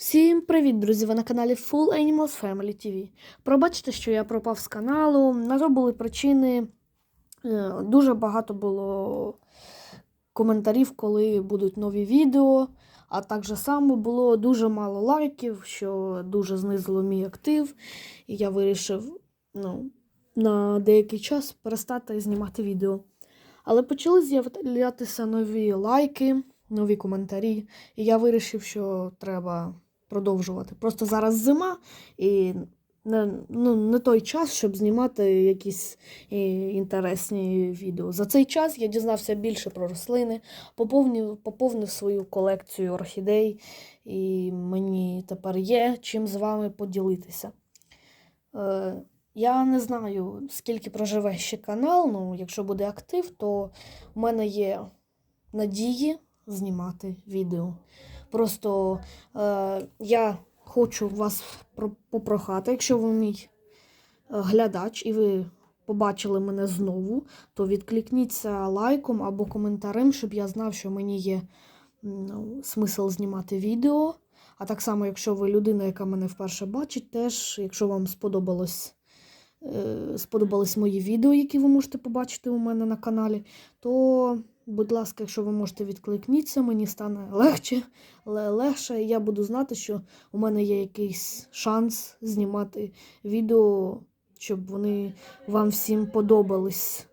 Всім привіт, друзі! Ви на каналі Full Animals Family TV. Пробачте, що я пропав з каналу. На то були причини. Е, Дуже багато було коментарів, коли будуть нові відео. А так само було дуже мало лайків, що дуже знизило мій актив. І я вирішив ну, на деякий час перестати знімати відео. Але почали з'являтися нові лайки, нові коментарі. І я вирішив, що треба продовжувати. Просто зараз зима і не, ну, не той час, щоб знімати якісь е, інтересні відео. За цей час я дізнався більше про рослини, поповнив, поповнив свою колекцію орхідей, і мені тепер є чим з вами поділитися. Е, я не знаю, скільки проживе ще канал. Ну, якщо буде актив, то в мене є надії знімати відео. Просто е, я хочу вас попрохати, якщо ви мій е, глядач і ви побачили мене знову, то відкликніться лайком або коментарем, щоб я знав, що мені є ну, смисл знімати відео. А так само, якщо ви людина, яка мене вперше бачить, теж, якщо вам сподобалось, е, сподобались мої відео, які ви можете побачити у мене на каналі, то, будь ласка, якщо ви можете відкликніться, мені стане легше, і я буду знати, що у мене є якийсь шанс знімати відео, щоб вони вам всім подобались.